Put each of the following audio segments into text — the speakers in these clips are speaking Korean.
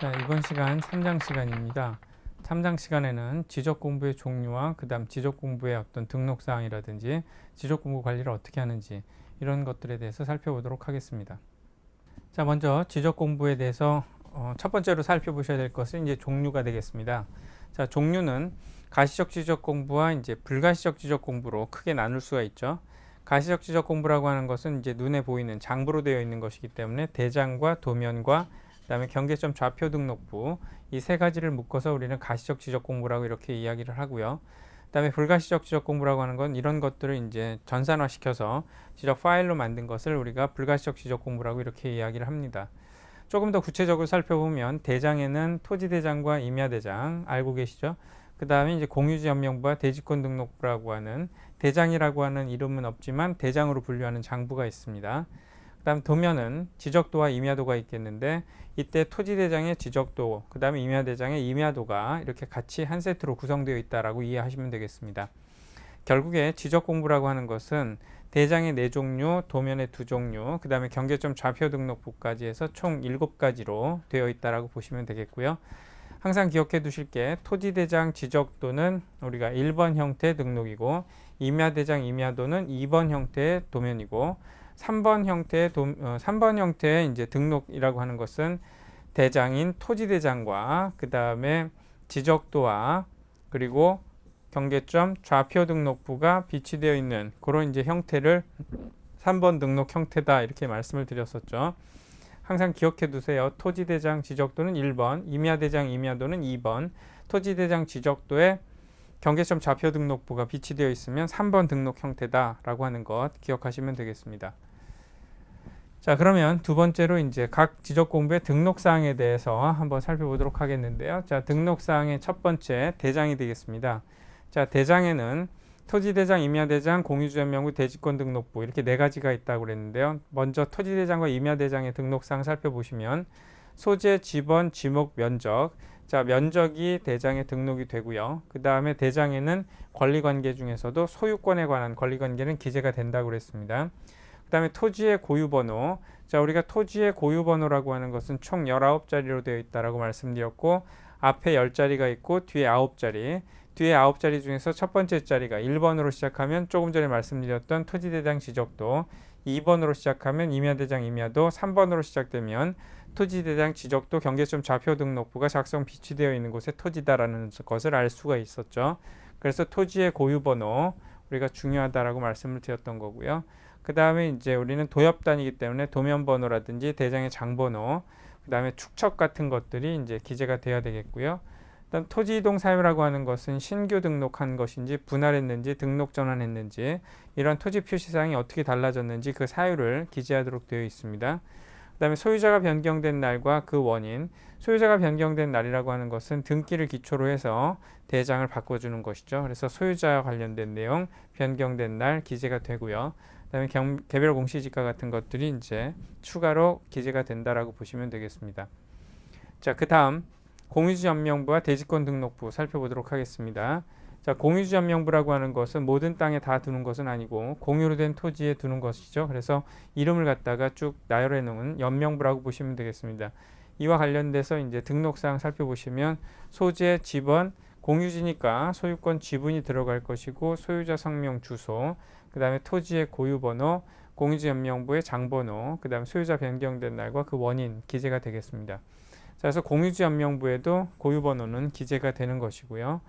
자, 이번 시간 3장 시간입니다. 3장 시간에는 지적 공부의 종류와 그다음 지적 공부의 어떤 등록 사항이라든지 지적 공부 관리를 어떻게 하는지 이런 것들에 대해서 살펴보도록 하겠습니다. 자, 먼저 지적 공부에 대해서 어, 첫 번째로 살펴보셔야 될 것은 이제 종류가 되겠습니다. 자, 종류는 가시적 지적 공부와 이제 불가시적 지적 공부로 크게 나눌 수가 있죠. 가시적 지적 공부라고 하는 것은 이제 눈에 보이는 장부로 되어 있는 것이기 때문에 대장과 도면과 그다음에 경계점 좌표 등록부 이 세 가지를 묶어서 우리는 가시적 지적 공부라고 이렇게 이야기를 하고요. 그다음에 불가시적 지적 공부라고 하는 건 이런 것들을 이제 전산화 시켜서 지적 파일로 만든 것을 우리가 불가시적 지적 공부라고 이렇게 이야기를 합니다. 조금 더 구체적으로 살펴보면 대장에는 토지대장과 임야대장 알고 계시죠? 그 다음에 이제 공유지 연명부와 대지권 등록부라고 하는 대장이라고 하는 이름은 없지만 대장으로 분류하는 장부가 있습니다. 그 다음 도면은 지적도와 임야도가 있겠는데 이때 토지대장의 지적도, 그 다음에 임야대장의 임야도가 이렇게 같이 한 세트로 구성되어 있다라고 이해하시면 되겠습니다. 결국에 지적 공부라고 하는 것은 대장의 네 종류, 도면의 두 종류, 그 다음에 경계점 좌표 등록부까지 해서 총 일곱 가지로 되어 있다라고 보시면 되겠고요. 항상 기억해 두실 게 토지대장 지적도는 우리가 1번 형태 등록이고 임야대장 임야도는 2번 형태의 도면이고 3번 형태의 도, 어, 3번 형태의 이제 등록이라고 하는 것은 대장인 토지 대장과 그 다음에 지적도와 그리고 경계점 좌표 등록부가 비치되어 있는 그런 이제 형태를 3번 등록 형태다 이렇게 말씀을 드렸었죠. 항상 기억해 두세요. 토지 대장 지적도는 1번, 임야 대장 임야도는 2번, 토지 대장 지적도에 경계점 좌표 등록부가 비치되어 있으면 3번 등록 형태다라고 하는 것 기억하시면 되겠습니다. 자, 그러면 두 번째로 이제 각 지적 공부의 등록 사항에 대해서 한번 살펴보도록 하겠는데요. 자, 등록 사항의 첫 번째 대장이 되겠습니다. 자, 대장에는 토지대장, 임야대장, 공유주연명부, 대지권 등록부 이렇게 네 가지가 있다고 그랬는데요. 먼저 토지대장과 임야대장의 등록사항 살펴보시면 소재, 지번, 지목, 면적 자, 면적이 대장에 등록이 되고요. 그 다음에 대장에는 권리관계 중에서도 소유권에 관한 권리관계는 기재가 된다고 그랬습니다. 그 다음에 토지의 고유번호 자, 우리가 토지의 고유번호라고 하는 것은 총 19자리로 되어 있다라고 말씀드렸고 앞에 10자리가 있고 뒤에 9자리 뒤에 9자리 중에서 첫 번째 자리가 1번으로 시작하면 조금 전에 말씀드렸던 토지대장 지적도 2번으로 시작하면 임야대장 임야도 3번으로 시작되면 토지대장 지적도 경계점 좌표 등록부가 작성 비치되어 있는 곳에 토지다라는 것을 알 수가 있었죠. 그래서 토지의 고유번호 우리가 중요하다라고 말씀을 드렸던 거고요. 그 다음에 이제 우리는 도엽단이기 때문에 도면번호라든지 대장의 장번호, 그 다음에 축척 같은 것들이 이제 기재가 돼야 되겠고요. 일단 토지 이동 사유라고 하는 것은 신규 등록한 것인지 분할했는지 등록 전환했는지 이런 토지 표시사항이 어떻게 달라졌는지 그 사유를 기재하도록 되어 있습니다. 그다음에 소유자가 변경된 날과 그 원인 소유자가 변경된 날이라고 하는 것은 등기를 기초로 해서 대장을 바꿔주는 것이죠. 그래서 소유자와 관련된 내용 변경된 날 기재가 되고요. 그다음에 경, 개별 공시지가 같은 것들이 이제 추가로 기재가 된다라고 보시면 되겠습니다. 자, 그다음 공유지 연명부와 대지권 등록부 살펴보도록 하겠습니다. 자, 공유지 연명부라고 하는 것은 모든 땅에 다 두는 것은 아니고 공유로 된 토지에 두는 것이죠. 그래서 이름을 갖다가 쭉 나열해 놓은 연명부라고 보시면 되겠습니다. 이와 관련돼서 이제 등록사항 살펴보시면 소재, 지번, 공유지니까 소유권 지분이 들어갈 것이고 소유자 성명 주소, 그 다음에 토지의 고유번호, 공유지 연명부의 장번호, 그 다음에 소유자 변경된 날과 그 원인 기재가 되겠습니다. 자, 그래서 공유지 연명부에도 고유번호는 기재가 되는 것이고요.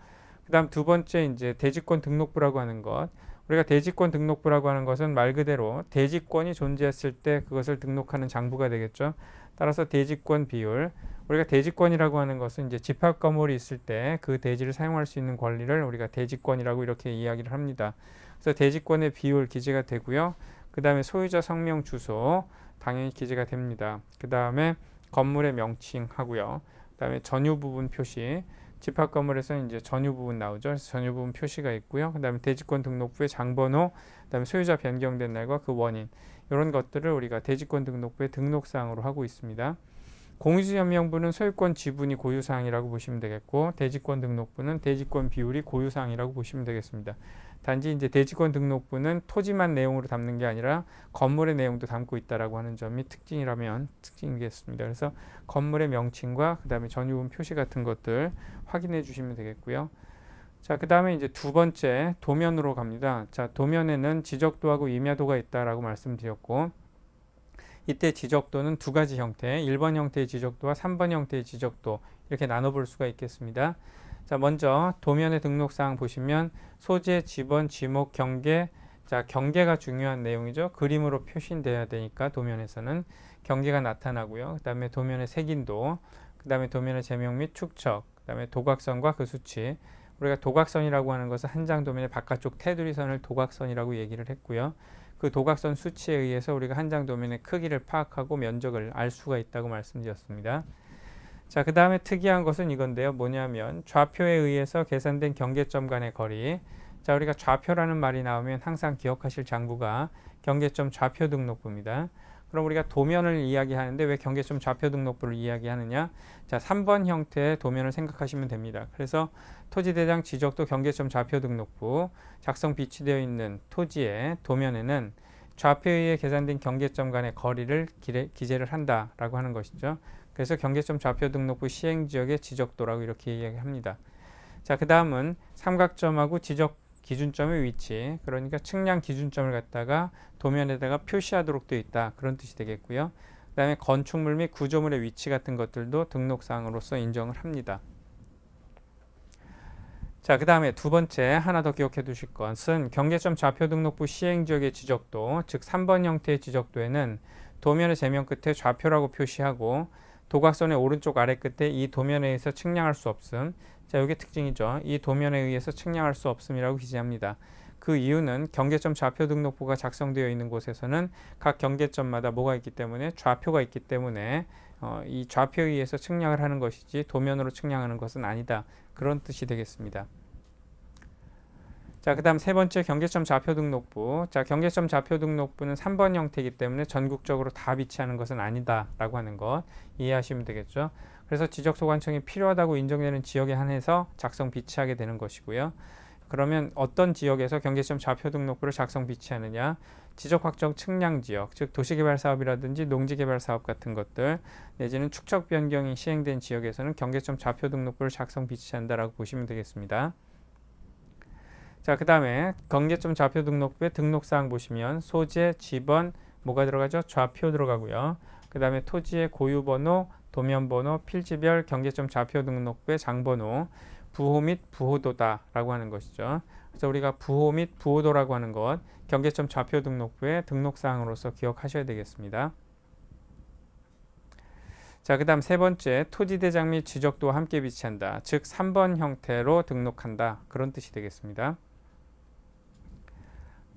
그 다음 두 번째 이제 대지권 등록부라고 하는 것. 우리가 대지권 등록부라고 하는 것은 말 그대로 대지권이 존재했을 때 그것을 등록하는 장부가 되겠죠. 따라서 대지권 비율. 우리가 대지권이라고 하는 것은 이제 집합 건물이 있을 때 그 대지를 사용할 수 있는 권리를 우리가 대지권이라고 이렇게 이야기를 합니다. 그래서 대지권의 비율 기재가 되고요. 그 다음에 소유자 성명 주소 당연히 기재가 됩니다. 그 다음에 건물의 명칭 하고요. 그 다음에 전유 부분 표시 집합 건물에서 이제 전유 부분 나오죠. 전유 부분 표시가 있고요. 그 다음에 대지권 등록부의 장번호, 그 다음에 소유자 변경된 날과 그 원인 이런 것들을 우리가 대지권 등록부의 등록 사항으로 하고 있습니다. 공유지 연명부는 소유권 지분이 고유사항이라고 보시면 되겠고 대지권 등록부는 대지권 비율이 고유사항이라고 보시면 되겠습니다. 단지 이제 대지권 등록부는 토지만 내용으로 담는 게 아니라 건물의 내용도 담고 있다라고 하는 점이 특징이라면 특징이겠습니다. 그래서 건물의 명칭과 그다음에 전유분 표시 같은 것들 확인해 주시면 되겠고요. 자, 그다음에 이제 두 번째 도면으로 갑니다. 자, 도면에는 지적도하고 임야도가 있다라고 말씀드렸고 이때 지적도는 두 가지 형태, 1번 형태의 지적도와 3번 형태의 지적도 이렇게 나눠 볼 수가 있겠습니다. 자, 먼저 도면의 등록사항 보시면 소재, 지번, 지목, 경계 자, 경계가 중요한 내용이죠. 그림으로 표시돼야 되니까 도면에서는 경계가 나타나고요. 그 다음에 도면의 색인도, 그 다음에 도면의 제명 및 축척, 그 다음에 도각선과 그 수치. 우리가 도각선이라고 하는 것은 한 장 도면의 바깥쪽 테두리선을 도각선이라고 얘기를 했고요. 그 도각선 수치에 의해서 우리가 한 장 도면의 크기를 파악하고 면적을 알 수가 있다고 말씀드렸습니다. 자, 그 다음에 특이한 것은 이건데요. 뭐냐면 좌표에 의해서 계산된 경계점 간의 거리. 자, 우리가 좌표라는 말이 나오면 항상 기억하실 장부가 경계점 좌표 등록부입니다. 그럼 우리가 도면을 이야기하는데 왜 경계점 좌표 등록부를 이야기하느냐? 자, 3번 형태의 도면을 생각하시면 됩니다. 그래서 토지대장 지적도 경계점 좌표 등록부 작성 비치되어 있는 토지의 도면에는 좌표에 의해 계산된 경계점 간의 거리를 기재를 한다라고 하는 것이죠. 그래서 경계점 좌표 등록부 시행 지역의 지적도라고 이렇게 이야기합니다. 자, 그 다음은 삼각점하고 지적 기준점의 위치, 그러니까 측량 기준점을 갖다가 도면에다가 표시하도록 되어 있다. 그런 뜻이 되겠고요. 그 다음에 건축물 및 구조물의 위치 같은 것들도 등록사항으로서 인정을 합니다. 자, 그 다음에 두 번째 하나 더 기억해 두실 것은 경계점 좌표 등록부 시행지역의 지적도, 즉 3번 형태의 지적도에는 도면의 제면 끝에 좌표라고 표시하고 도각선의 오른쪽 아래 끝에 이 도면에 의해서 측량할 수 없음. 자, 이게 특징이죠. 이 도면에 의해서 측량할 수 없음이라고 기재합니다. 그 이유는 경계점 좌표 등록부가 작성되어 있는 곳에서는 각 경계점마다 뭐가 있기 때문에 좌표가 있기 때문에 어, 이 좌표에 의해서 측량을 하는 것이지 도면으로 측량하는 것은 아니다. 그런 뜻이 되겠습니다. 자, 그 다음 세 번째 경계점 좌표 등록부. 자, 경계점 좌표 등록부는 3번 형태이기 때문에 전국적으로 다 비치하는 것은 아니다라고 하는 것 이해하시면 되겠죠. 그래서 지적소관청이 필요하다고 인정되는 지역에 한해서 작성 비치하게 되는 것이고요. 그러면 어떤 지역에서 경계점 좌표 등록부를 작성 비치하느냐? 지적 확정 측량 지역, 즉 도시개발 사업이라든지 농지개발 사업 같은 것들 내지는 축척 변경이 시행된 지역에서는 경계점 좌표 등록부를 작성 비치한다라고 보시면 되겠습니다. 자, 그 다음에 경계점 좌표 등록부의 등록사항 보시면 소재, 지번, 뭐가 들어가죠? 좌표 들어가고요. 그 다음에 토지의 고유번호, 도면번호, 필지별 경계점 좌표 등록부의 장번호, 부호 및 부호도다라고 하는 것이죠. 그래서 우리가 부호 및 부호도라고 하는 것 경계점 좌표 등록부의 등록사항으로서 기억하셔야 되겠습니다. 자, 그 다음 세 번째, 토지대장 및 지적도와 함께 비치한다. 즉, 3번 형태로 등록한다. 그런 뜻이 되겠습니다.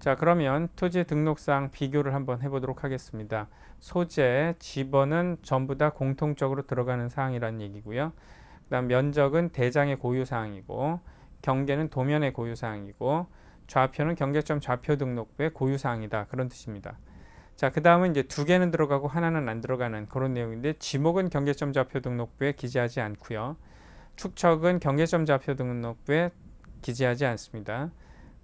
자 그러면 토지 등록상 비교를 한번 해보도록 하겠습니다. 소재, 지번은 전부 다 공통적으로 들어가는 사항이라는 얘기고요. 그 다음 면적은 대장의 고유사항이고 경계는 도면의 고유사항이고 좌표는 경계점 좌표 등록부의 고유사항이다. 그런 뜻입니다. 자, 그 다음은 이제 두 개는 들어가고 하나는 안 들어가는 그런 내용인데 지목은 경계점 좌표 등록부에 기재하지 않고요. 축척은 경계점 좌표 등록부에 기재하지 않습니다.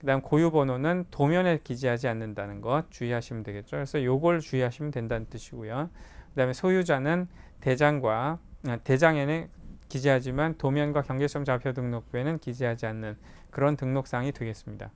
그 다음 고유 번호는 도면에 기재하지 않는다는 것 주의하시면 되겠죠. 그래서 요걸 주의하시면 된다는 뜻이고요. 그 다음에 소유자는 대장과 아, 대장에는 기재하지만 도면과 경계점 좌표 등록부에는 기재하지 않는 그런 등록사항이 되겠습니다.